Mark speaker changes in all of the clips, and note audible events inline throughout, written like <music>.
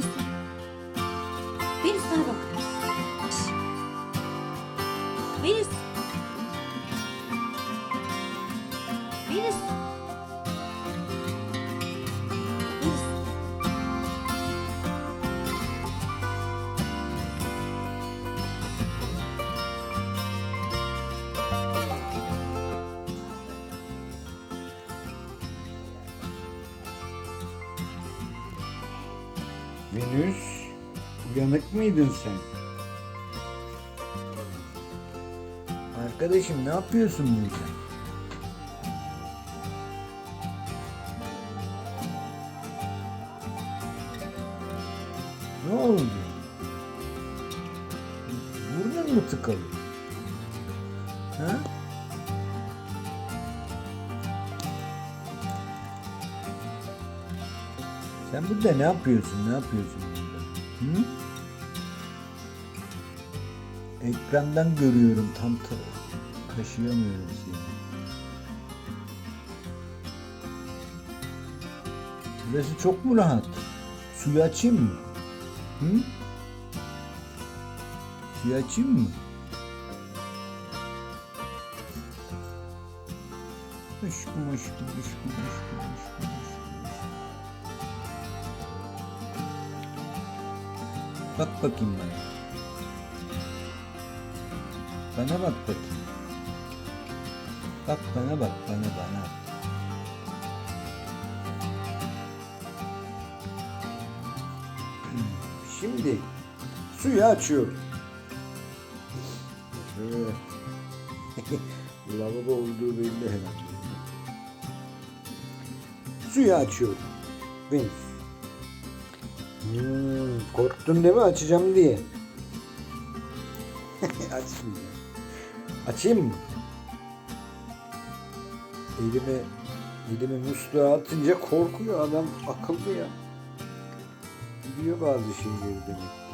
Speaker 1: Música Venüs, uyanık mıydın sen? Arkadaşım ne yapıyorsun burada? Ne oldu? Burnun mu tıkalı? Ha? Sen burada ne yapıyorsun? Ne yapıyorsun burada? Hı? Ekrandan görüyorum tam ta- taşıyamıyorum seni. Burası çok mu rahat? Suyu açayım mı? Hı? Suyu açayım mı? Aşkım aşkım aşkım aşkım aşkım Bak bakayım bana. Bana bak bakayım. Bak bana bak bana bana. Şimdi suyu açıyorum. <laughs> Lavabo olduğu belli herhalde. Suyu açıyorum. Venüs. Hmm, korktun değil mi açacağım diye. <laughs> Açmayacağım. Açayım mı? Elime elime musluğa atınca korkuyor adam akıllı ya. Biliyor bazı şeyleri demek ki.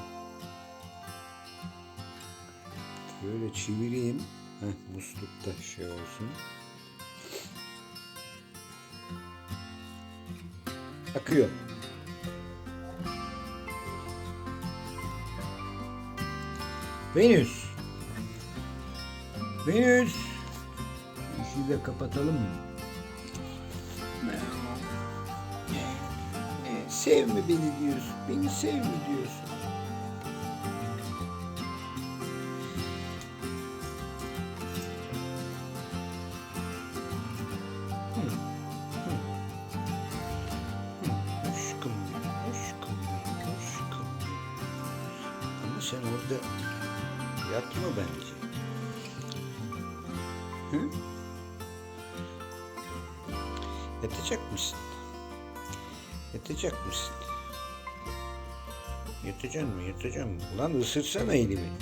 Speaker 1: Böyle çevireyim. Heh, muslukta şey olsun. Akıyor. Venüs. Venüs. Işığı da kapatalım mı? Ne, sevme beni diyorsun. Beni sevme diyorsun. Sen orada yatma bence. Hı? Yatacak mısın? Yatacak mısın? Yatacaksın mı? Yatacaksın mı? Ulan ısırsana elimi.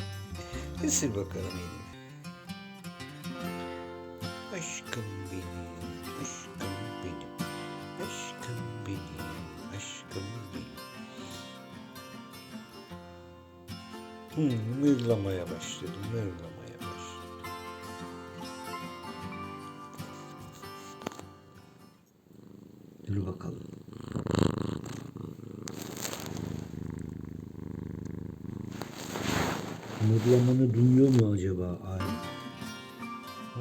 Speaker 1: Isır bakalım elimi. Aşkım benim, Hı, mırlamaya başladım, mırlamaya başladım. Dur bakalım. Mırlamanı duyuyor mu acaba ay? Hı?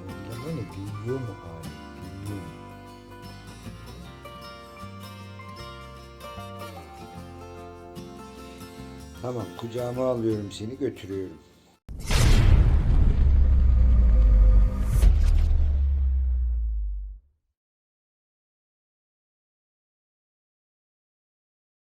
Speaker 1: Mırlamanı duyuyor mu ay? Tamam kucağıma alıyorum seni götürüyorum.